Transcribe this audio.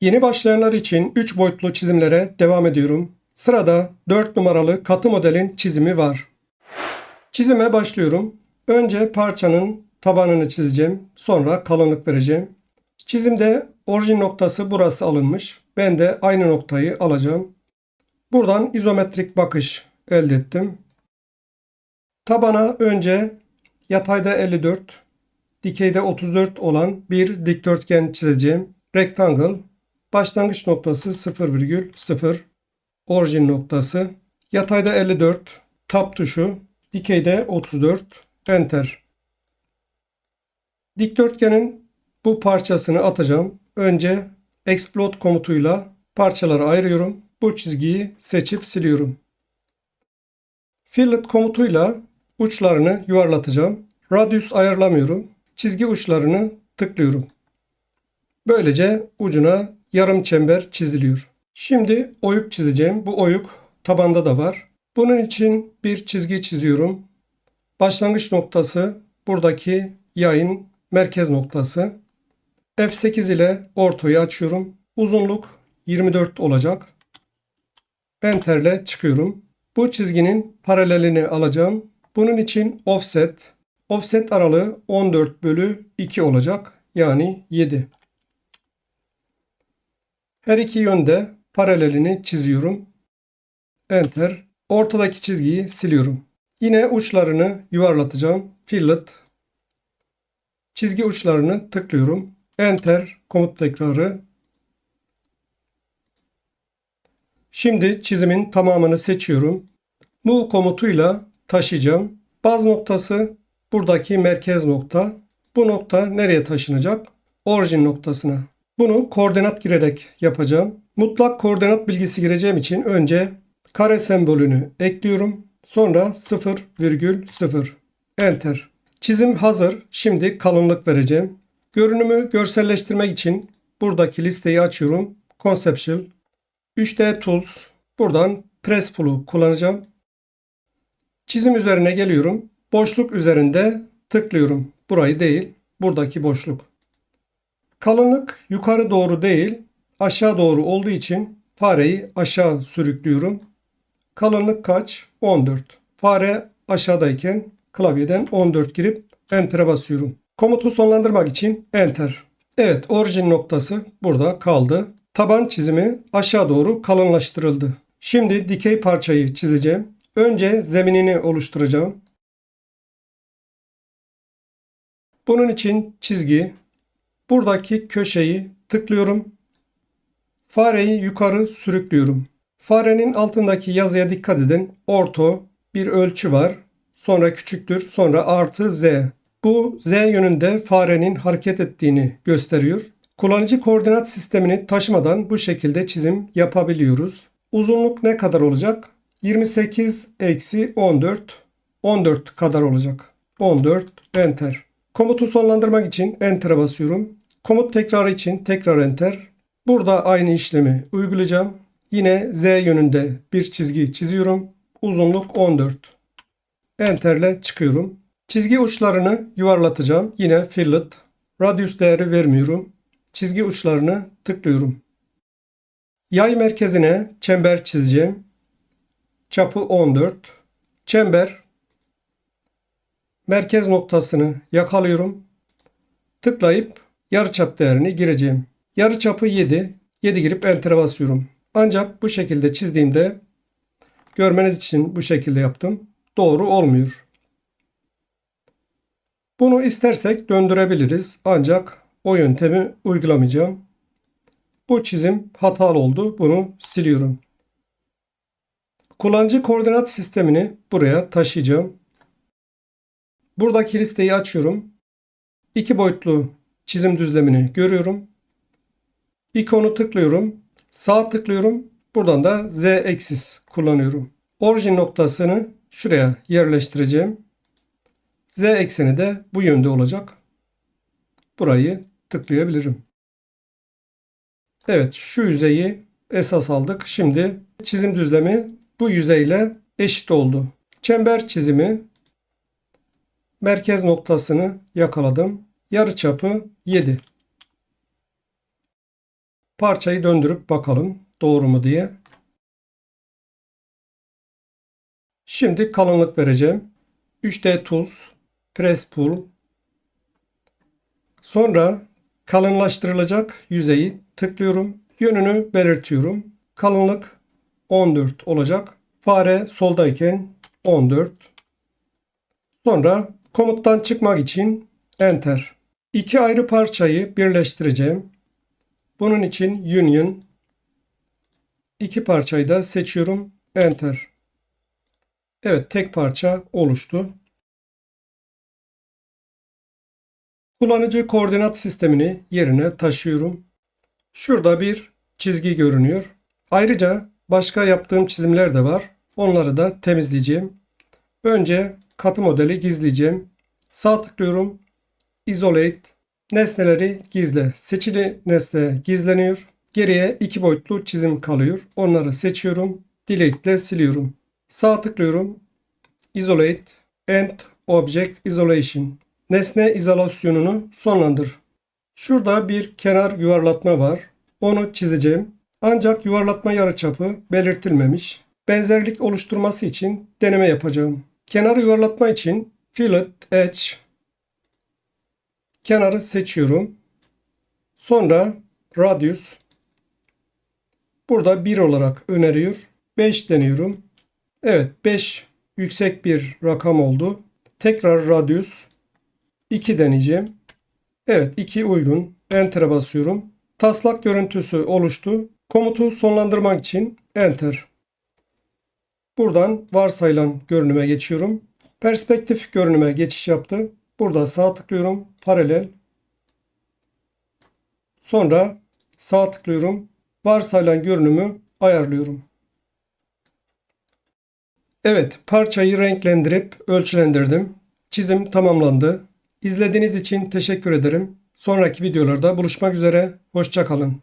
Yeni başlayanlar için 3 boyutlu çizimlere devam ediyorum. Sırada 4 numaralı katı modelin çizimi var. Çizime başlıyorum. Önce parçanın tabanını çizeceğim. Sonra kalınlık vereceğim. Çizimde orijin noktası burası alınmış. Ben de aynı noktayı alacağım. Buradan izometrik bakış elde ettim. Tabana önce yatayda 54, dikeyde 34 olan bir dikdörtgen çizeceğim. Rectangle. Başlangıç noktası 0,0. Orijin noktası. Yatayda 54. Tab tuşu. Dikeyde 34. Enter. Dikdörtgenin bu parçasını atacağım. Önce explode komutuyla parçaları ayırıyorum. Bu çizgiyi seçip siliyorum. Fillet komutuyla uçlarını yuvarlatacağım. Radius ayarlamıyorum. Çizgi uçlarını tıklıyorum. Böylece ucuna yarım çember çiziliyor. Şimdi oyuk çizeceğim. Bu oyuk tabanda da var. Bunun için bir çizgi çiziyorum. Başlangıç noktası buradaki yayın merkez noktası. F8 ile ortayı açıyorum. Uzunluk 24 olacak. Enter ile çıkıyorum. Bu çizginin paralelini alacağım. Bunun için offset. Offset aralığı 14 bölü 2 olacak. Yani 7. Her iki yönde paralelini çiziyorum. Enter. Ortadaki çizgiyi siliyorum. Yine uçlarını yuvarlatacağım. Fillet. Çizgi uçlarını tıklıyorum. Enter. Komut tekrarı. Şimdi çizimin tamamını seçiyorum. Move komutuyla taşıyacağım. Baz noktası buradaki merkez nokta. Bu nokta nereye taşınacak? Orijin noktasına. Bunu koordinat girerek yapacağım. Mutlak koordinat bilgisi gireceğim için önce kare sembolünü ekliyorum. Sonra 0,0. Enter. Çizim hazır. Şimdi kalınlık vereceğim. Görünümü görselleştirmek için buradaki listeyi açıyorum. Conceptual. 3D Tools. Buradan Press Tool'u kullanacağım. Çizim üzerine geliyorum. Boşluk üzerinde tıklıyorum. Burayı değil, buradaki boşluk. Kalınlık yukarı doğru değil, aşağı doğru olduğu için fareyi aşağı sürüklüyorum. Kalınlık kaç? 14. Fare aşağıdayken klavyeden 14 girip Enter'e basıyorum. Komutu sonlandırmak için Enter. Evet, orijin noktası burada kaldı. Taban çizimi aşağı doğru kalınlaştırıldı. Şimdi dikey parçayı çizeceğim. Önce zeminini oluşturacağım. Bunun için çizgi, buradaki köşeyi tıklıyorum. Fareyi yukarı sürüklüyorum. Farenin altındaki yazıya dikkat edin. Orto bir ölçü var. Sonra küçüktür. Sonra artı z. Bu z yönünde farenin hareket ettiğini gösteriyor. Kullanıcı koordinat sistemini taşımadan bu şekilde çizim yapabiliyoruz. Uzunluk ne kadar olacak? 28 eksi 14. 14 kadar olacak. 14 enter. Komutu sonlandırmak için enter'a basıyorum. Komut tekrarı için tekrar enter. Burada aynı işlemi uygulayacağım. Yine z yönünde bir çizgi çiziyorum. Uzunluk 14. Enter ile çıkıyorum. Çizgi uçlarını yuvarlatacağım. Yine fillet. Radius değeri vermiyorum. Çizgi uçlarını tıklıyorum. Yay merkezine çember çizeceğim. Çapı 14. Çember merkez noktasını yakalıyorum. Tıklayıp yarıçap değerini gireceğim. Yarıçapı 7. 7 girip enter'e basıyorum. Ancak bu şekilde çizdiğimde görmeniz için bu şekilde yaptım. Doğru olmuyor. Bunu istersek döndürebiliriz. Ancak o yöntemi uygulamayacağım. Bu çizim hatalı oldu. Bunu siliyorum. Kullanıcı koordinat sistemini buraya taşıyacağım. Buradaki listeyi açıyorum. İki boyutlu çizim düzlemini görüyorum. İkonu tıklıyorum. Sağ tıklıyorum. Buradan da Z eksis kullanıyorum. Orijin noktasını şuraya yerleştireceğim. Z ekseni de bu yönde olacak. Burayı tıklayabilirim. Evet şu yüzeyi esas aldık. Şimdi çizim düzlemi bu yüzeyle eşit oldu. Çember çizimi merkez noktasını yakaladım. Yarıçapı 7. Parçayı döndürüp bakalım doğru mu diye. Şimdi kalınlık vereceğim. 3D Tools, Press Pull. Sonra kalınlaştırılacak yüzeyi tıklıyorum. Yönünü belirtiyorum. Kalınlık 14 olacak. Fare soldayken 14. Sonra komuttan çıkmak için Enter. İki ayrı parçayı birleştireceğim. Bunun için Union. İki parçayı da seçiyorum. Enter. Evet tek parça oluştu. Kullanıcı koordinat sistemini yerine taşıyorum. Şurada bir çizgi görünüyor. Ayrıca başka yaptığım çizimler de var. Onları da temizleyeceğim. Önce katı modeli gizleyeceğim. Sağ tıklıyorum. Isolate. Nesneleri gizle. Seçili nesne gizleniyor. Geriye iki boyutlu çizim kalıyor. Onları seçiyorum. Delete ile siliyorum. Sağ tıklıyorum. Isolate. End Object Isolation. Nesne izolasyonunu sonlandır. Şurada bir kenar yuvarlatma var. Onu çizeceğim. Ancak yuvarlatma yarıçapı belirtilmemiş. Benzerlik oluşturması için deneme yapacağım. Kenarı yuvarlatma için Fillet Edge kenarı seçiyorum. Sonra Radius burada 1 olarak öneriyor. 5 deniyorum. Evet 5 yüksek bir rakam oldu. Tekrar Radius 2 deneyeceğim. Evet 2 uygun. Enter'e basıyorum. Taslak görüntüsü oluştu. Komutu sonlandırmak için Enter. Buradan varsayılan görünüme geçiyorum. Perspektif görünüme geçiş yaptı. Burada sağ tıklıyorum. Paralel. Sonra sağ tıklıyorum. Varsayılan görünümü ayarlıyorum. Evet, parçayı renklendirip ölçülendirdim. Çizim tamamlandı. İzlediğiniz için teşekkür ederim. Sonraki videolarda buluşmak üzere. Hoşçakalın.